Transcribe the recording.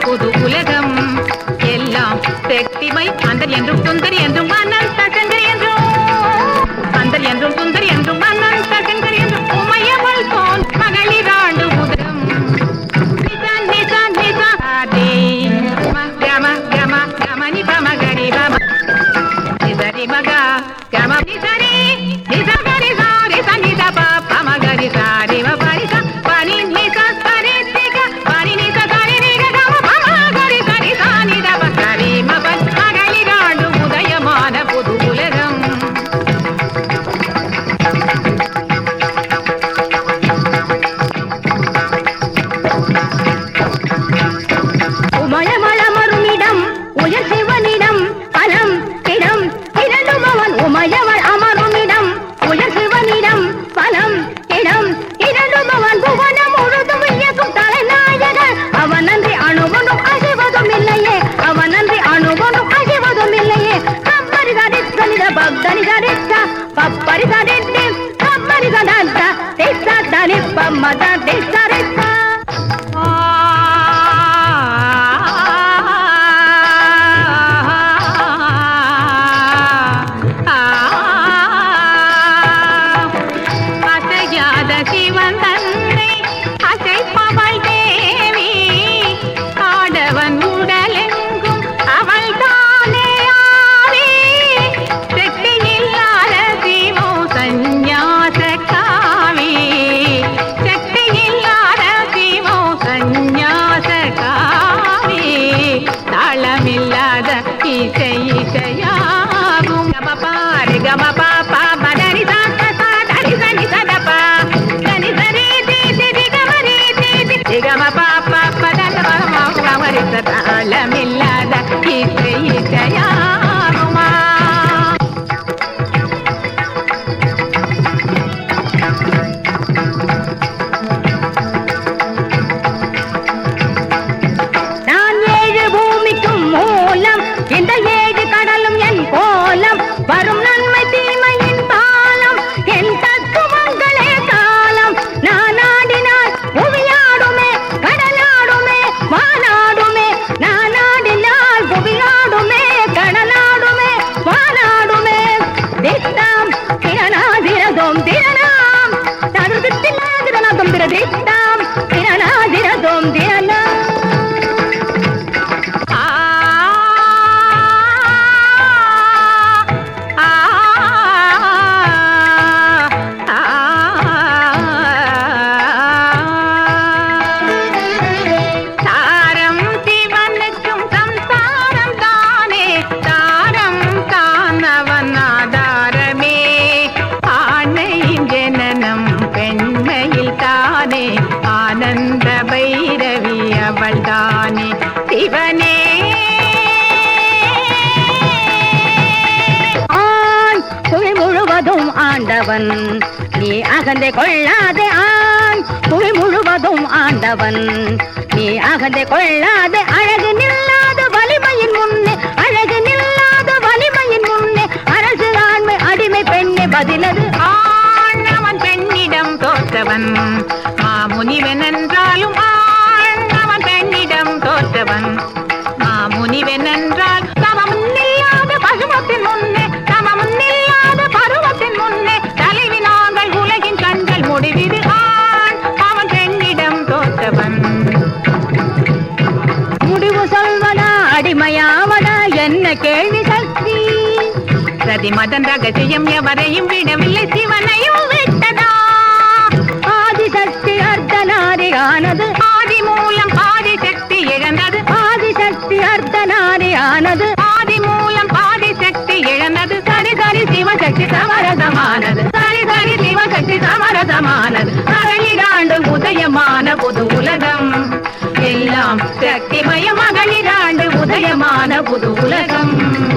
புது உலகம். எல்லாம் சக்திமை அந்த என்றும் துந்த Harlem. தேவன்தானே சிவனே. ஆண் புவி முழுவதும் ஆண்டவன். நீ அகந்தை கொள்ளாதே ஆண் புவி முழுவதும் ஆண்டவன். நீ அகந்தை கொள்ளாதே அழகு நில்லாத வலிமையின் முன்னே. அழகு நில்லாத வலிமையின் முன்னே. அரசு ஆண்மை அடிமை பெண்ணை பதிலது உண்மையாவதா என்ன கேள்வி சக்தி? சதி மதன் ரகசியம் எவரையும் விடவில்லை சிவனையும் விட்டதா? ஆதி சக்தி அர்த்தநாரியானது. ஆதி மூலம் பாதி சக்தி இழந்தது. ஆதி சக்தி அர்த்தநாரியானது. ஆதி மூலம் பாதி சக்தி இழந்தது. சரி சரி சிவசக்தி சமரசமானது. சரி சரி சிவசக்தி சமரசமானது. அகலிராண்டு உதயமான புது உலகம். எல்லாம் சக்திமய மகளிர் மயமான புது உலகம்.